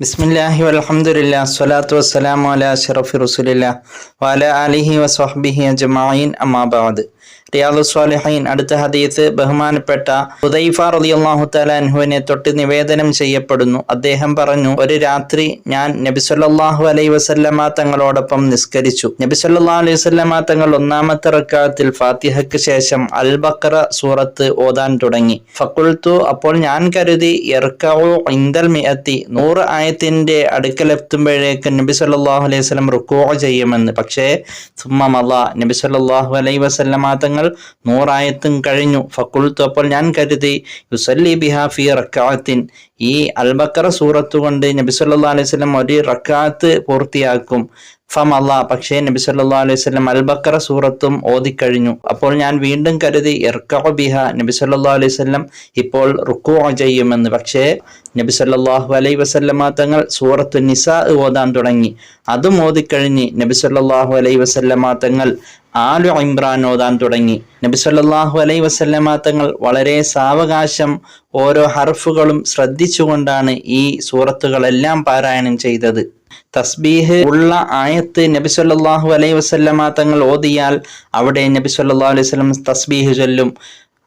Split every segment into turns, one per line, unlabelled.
ബിസ്മില്ലാഹി വൽഹംദുലില്ലാ സ്വലാത്തു വസ്സലാമു അലാ ഷറഫി റസുലില്ല വഅല ആലിഹി വസ്വഹ്ബിഹി അജ്മഈൻ അമ്മാ ബഅദ്. റിയാദു സ്വാലിഹീൻ. അടുത്ത ഹദീസ് ബഹുമാനപ്പെട്ട ഹുദൈഫ റളിയല്ലാഹു തആല അൻഹുവിനെ തൊട്ട് നിവേദനം ചെയ്യപ്പെടുന്നു. അദ്ദേഹം പറഞ്ഞു ഒരു രാത്രി ഞാൻ നബി അലൈ വസല്ലമ തങ്ങളോടൊപ്പം നിസ്കരിച്ചു. നബി സല്ലല്ലാഹു അലൈഹി വസല്ലമ തങ്ങൾ ഒന്നാമത്തെ റക്കാത്തിൽ ഫാത്തിഹയ്ക്ക് ശേഷം അൽ ബഖറ സൂറത്ത് ഓതാൻ തുടങ്ങി. ഫക്കുൾത്തു അപ്പോൾ ഞാൻ കരുതി യർക്കഉ ഇൻദൽ മിയത്തി നൂറ് ആയത്തിന്റെ അടുക്കലെത്തുമ്പോഴേക്ക് നബി സല്ലാഹു അലൈഹി വസ്ലം റുക്കോ ചെയ്യുമെന്ന്. പക്ഷേ സുമ്മ മള നബി സല്ലാഹു അലൈഹി വസല്ലമ തങ്ങൾ നൂറായത്തും കഴിഞ്ഞു. ഫക്കുൾത്തു അപ്പോൾ ഞാൻ കരുതി യുസല്ലി ബിഹാഫി റക്കാത്തിൻ ഈ അൽബക്കറ സൂറത്ത് കൊണ്ട് നബി സല്ലല്ലാഹു അലൈഹി വസല്ലം ഒരു റക്കാത്ത് പൂർത്തിയാക്കും. ഫമല്ല. പക്ഷേ നബി സല്ലാ അലൈഹി സ്വലം അൽബക്കറ സൂറത്തും ഓതിക്കഴിഞ്ഞു. അപ്പോൾ ഞാൻ വീണ്ടും കരുതി ബിഹ. നബി സല്ലാ അലൈഹി വസല്ലം ഇപ്പോൾ റുക്കു ചെയ്യുമെന്ന്. പക്ഷേ നബി സല്ലാഹു അലൈഹി വസല്ലമ തങ്ങൾ സൂറത്തു നിസാ ഓതാൻ തുടങ്ങി. അതും ഓതിക്കഴിഞ്ഞ് നബി സല്ലാഹു അലൈഹി വസല്ലമ തങ്ങൾ ആലു ഇമ്രാൻ ഓതാൻ തുടങ്ങി. നബി സല്ലാഹു അലൈഹി വസല്ലമ തങ്ങൾ വളരെ സാവകാശം ഓരോ ഹർഫുകളും ശ്രദ്ധിച്ചുകൊണ്ടാണ് ഈ സൂറത്തുകളെല്ലാം പാരായണം ചെയ്തത്. തസ്ബീഹ് ഉള്ള ആയത്ത് നബി സല്ലല്ലാഹു അലൈഹി വസല്ലമ തങ്ങൾ ഓതിയാൽ അവിടെ നബി സല്ലല്ലാഹു അലൈഹി വസല്ലം തസ്ബീഹ് ചൊല്ലും.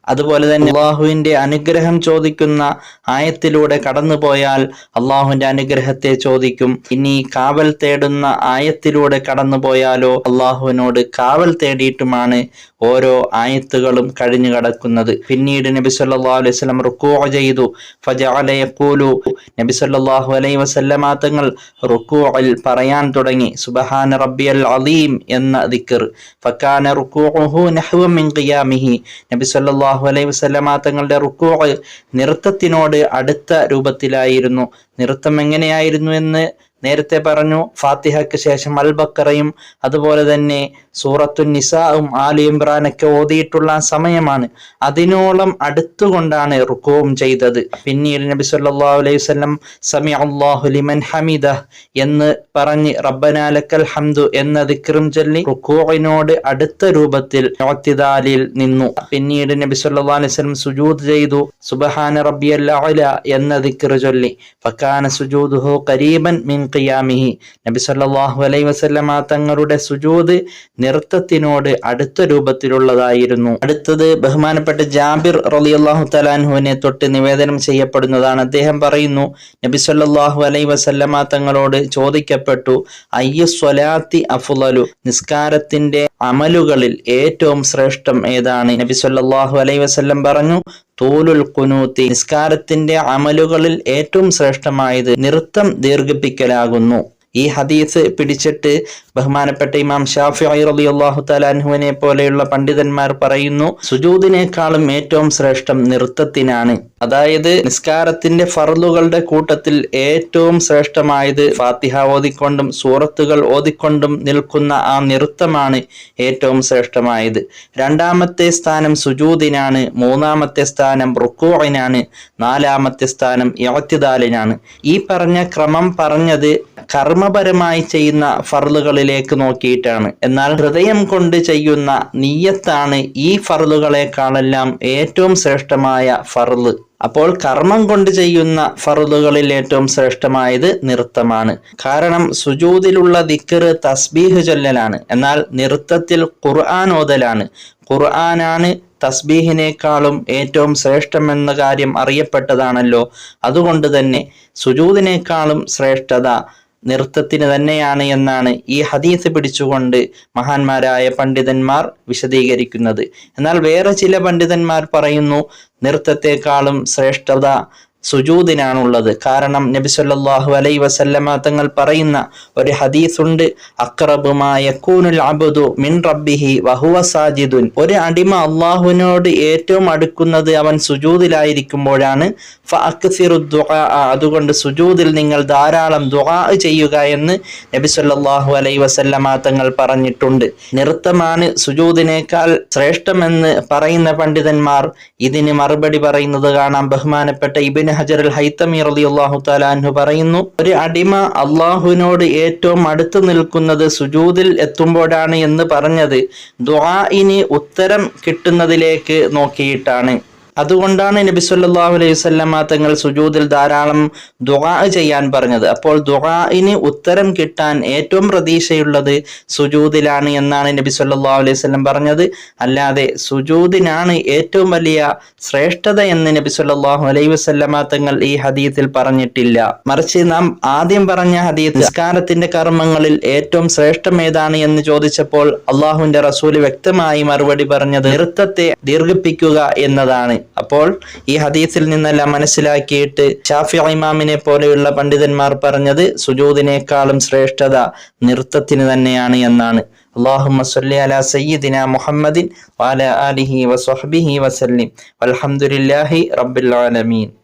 അതുപോലെ തന്നെ അള്ളാഹുവിന്റെ അനുഗ്രഹം ചോദിക്കുന്ന ആയത്തിലൂടെ കടന്നുപോയാൽ അള്ളാഹുവിന്റെ അനുഗ്രഹത്തെ ചോദിക്കും. ഇനി കാവൽ തേടുന്ന ആയത്തിലൂടെ കടന്നുപോയാലോ അള്ളാഹുവിനോട് കാവൽ തേടിയിട്ടുമാണ് ഓരോ ആയത്തുകളും കഴിഞ്ഞു കടക്കുന്നത്. പിന്നീട് നബി സല്ലല്ലാഹു അലൈഹി വസല്ലം റുക്കൂ ചെയ്തു. ഫജഅല യഖൂലു. നബി സല്ലാഹു അലൈഹി വസല്ലമ തങ്ങൾ പറയാൻ തുടങ്ങി. സുബ്ഹാന റബ്ബിയൽ അലീം എന്ന ദിക്കർ. റുക്കൂഉഹു നഹ്വ മിൻ നബി സല്ലല്ലാഹു അലൈഹി വസല്ലമ തങ്ങളുടെ റുക്കൂ നൃത്തത്തിനോട് അടുത്ത രൂപത്തിലായിരുന്നു. നൃത്തം എങ്ങനെയായിരുന്നു എന്ന് നേരത്തെ പറഞ്ഞു. ഫാത്തിഹയ്ക്ക് ശേഷം അൽ ബക്കറയും അതുപോലെ തന്നെ സൂറത്തു നിസാവും ആലി ഇമ്രാനൊക്കെ ഓതിയിട്ടുള്ള സമയമാണ്. അതിനോളം അടുത്തുകൊണ്ടാണ് റുക്കോവും ചെയ്തത്. പിന്നീട് നബി സല്ലാ അലൈഹി വസല്ലം സമി അള്ളാഹു ലിമൻ ഹമിദ എന്ന് പറഞ്ഞ് റബ്ബനാലക്കൽ ഹംദു എന്ന ദിക്റും ചൊല്ലി റുക്കോവിനോട് അടുത്ത രൂപത്തിൽ ഇഅ്തിദാലിൽ നിന്നു. പിന്നീട് നബി സല്ലാ അലൈഹി വസല്ലം സുജൂദ് ചെയ്തു. സുബഹാന റബ്ബിയൽ അഅല എന്ന ദിക്ർ ചൊല്ലി. ഫകാന സുജൂദുഹു കരീബൻ മിൻ ഖിയാമിഹി. നബി സല്ലല്ലാഹു അലൈഹി വസല്ലമ തങ്ങളുടെ സുജൂദ് നൃത്തത്തിനോട് അടുത്ത രൂപത്തിലുള്ളതായിരുന്നു. അടുത്തത് ബഹുമാനപ്പെട്ട ജാബിർ റളിയല്ലാഹു തലാൻഹുവിനെ തൊട്ട് നിവേദനം ചെയ്യപ്പെടുന്നതാണ്. അദ്ദേഹം പറയുന്നു നബി സല്ലല്ലാഹു അലൈഹി വസല്ലമ തങ്ങളോട് ചോദിക്കപ്പെട്ടു അയ്യ സ്വലാത്തി അഫ്ളലു നിസ്കാരത്തിന്റെ അമലുകളിൽ ഏറ്റവും ശ്രേഷ്ഠം ഏതാണ്? നബി സല്ലല്ലാഹു അലൈഹി വസല്ലം പറഞ്ഞു തൂലുൽ കുനൂത്തി നിസ്കാരത്തിന്റെ അമലുകളിൽ ഏറ്റവും ശ്രേഷ്ഠമായത് നൃത്തം ദീർഘിപ്പിക്കലാകുന്നു. ഈ ഹദീസ് പിടിച്ചിട്ട് ബഹുമാനപ്പെട്ട ഇമാം ഷാഫി അലി അള്ളാഹു തലാൻഹുവിനെ പോലെയുള്ള പണ്ഡിതന്മാർ പറയുന്നു സുജൂദിനേക്കാളും ഏറ്റവും ശ്രേഷ്ഠം നൃത്തത്തിനാണ്. അതായത് നിസ്കാരത്തിന്റെ ഫറലുകളുടെ കൂട്ടത്തിൽ ഏറ്റവും ശ്രേഷ്ഠമായത് ഫാത്തിഹ ഓതിക്കൊണ്ടും സൂറത്തുകൾ ഓതിക്കൊണ്ടും നിൽക്കുന്ന ആ നൃത്തമാണ് ഏറ്റവും ശ്രേഷ്ഠമായത്. രണ്ടാമത്തെ സ്ഥാനം സുജൂദിനാണ് മൂന്നാമത്തെ സ്ഥാനം റുക്കൂഇനാണ് നാലാമത്തെ സ്ഥാനം യവത്തിദാലിനാണ് ഈ പറഞ്ഞ ക്രമം പറഞ്ഞത് കർമ്മപരമായി ചെയ്യുന്ന ഫർലുകളിലേക്ക് നോക്കിയിട്ടാണ്. എന്നാൽ ഹൃദയം കൊണ്ട് ചെയ്യുന്ന നീയത്താണ് ഈ ഫർലുകളെക്കാളെല്ലാം ഏറ്റവും ശ്രേഷ്ഠമായ ഫർൽ അപ്പോൾ കർമ്മം കൊണ്ട് ചെയ്യുന്ന ഫറുദുകളിൽ ഏറ്റവും ശ്രേഷ്ഠമായത് നൃത്തമാണ്. കാരണം സുജൂതിലുള്ള ദിക്കറ് തസ്ബീഹ് ചൊല്ലലാണ്. എന്നാൽ നൃത്തത്തിൽ ഖുർആൻ ഓതലാണ്. ഖുർആനാണ് തസ്ബീഹിനേക്കാളും ഏറ്റവും ശ്രേഷ്ഠമെന്ന കാര്യം അറിയപ്പെട്ടതാണല്ലോ. അതുകൊണ്ട് തന്നെ സുജൂദിനേക്കാളും ശ്രേഷ്ഠത നൃത്തത്തിന് തന്നെയാണ് എന്നാണ് ഈ ഹദീസ് പിടിച്ചുകൊണ്ട് മഹാന്മാരായ പണ്ഡിതന്മാർ വിശദീകരിക്കുന്നത്. എന്നാൽ വേറെ ചില പണ്ഡിതന്മാർ പറയുന്നു നൃത്തത്തെക്കാളും ശ്രേഷ്ഠത സുജൂദിനാണുള്ളത് കാരണം നബി സല്ലല്ലാഹു അലൈ വസല്ലമ തങ്ങൾ പറയുന്ന ഒരു ഹദീസുണ്ട് അക്രബുമായ യകൂനുൽ അബ്ദു മിൻ റബ്ബിഹി വഹുവ സാജിദുൻ. ഒരു അടിമ അള്ളാഹുവിനോട് ഏറ്റവും അടുക്കുന്നത് അവൻ സുജൂദിലായിരിക്കുമ്പോഴാണ് അതുകൊണ്ട് സുജൂദിൽ നിങ്ങൾ ധാരാളം ദുആ ചെയ്യുക എന്ന് നബി സല്ലല്ലാഹു അലൈ വസല്ലമ തങ്ങൾ പറഞ്ഞിട്ടുണ്ട്. നൃത്തമാണ് സുജൂദിനേക്കാൾ ശ്രേഷ്ഠമെന്ന് പറയുന്ന പണ്ഡിതന്മാർ ഇതിന് മറുപടി പറയുന്നത് കാണാം ബഹുമാനപ്പെട്ട ഇബിൻ ഹജർ അൽ ഹൈത്തമി റളിയല്ലാഹു തആല താലാൻഹു പറയുന്നു ഒരു അടിമ അള്ളാഹുവിനോട് ഏറ്റവും അടുത്ത് നിൽക്കുന്നത് സുജൂദിൽ എത്തുമ്പോഴാണ് എന്ന് പറഞ്ഞത്. ദുആഇന് ഉത്തരം കിട്ടുന്നതിലേക്ക് നോക്കിയിട്ടാണ്. അതുകൊണ്ടാണ് നബി സല്ലല്ലാഹു അലൈഹി വസല്ലമ തങ്ങൾ സുജൂദിൽ ധാരാളം ദുആ ചെയ്യാൻ പറഞ്ഞത്. അപ്പോൾ ദുആഇന് ഉത്തരം കിട്ടാൻ ഏറ്റവും പ്രതീക്ഷയുള്ളത് സുജൂദിലാണ് എന്നാണ് നബി സല്ലല്ലാഹു അലൈഹി വസല്ലം പറഞ്ഞത്. അല്ലാതെ സുജൂദിനാണ് ഏറ്റവും വലിയ ശ്രേഷ്ഠത എന്ന് നബി സല്ലല്ലാഹു അലൈഹി വസല്ലമ തങ്ങൾ ഈ ഹദീത്തിൽ പറഞ്ഞിട്ടില്ല. മറിച്ച് നാം ആദ്യം പറഞ്ഞ ഹദീത്ത് നിസ്കാരത്തിന്റെ കർമ്മങ്ങളിൽ ഏറ്റവും ശ്രേഷ്ഠം ഏതാണ് എന്ന് ചോദിച്ചപ്പോൾ അള്ളാഹുവിന്റെ റസൂൽ വ്യക്തമായി മറുപടി പറഞ്ഞത് നൃത്തത്തെ ദീർഘിപ്പിക്കുക എന്നതാണ്. അപ്പോൾ ഈ ഹദീസിൽ നിന്നെല്ലാം മനസ്സിലാക്കിയിട്ട് ഷാഫി ഇമാമിനെ പോലെയുള്ള പണ്ഡിതന്മാർ പറഞ്ഞത് സുജൂദിനേക്കാളും ശ്രേഷ്ഠത നൃത്തത്തിന് തന്നെയാണ് എന്നാണ് اللهم صل على سيدنا محمد وعلى آله وصحبه وسلم والحمد لله رب العالمين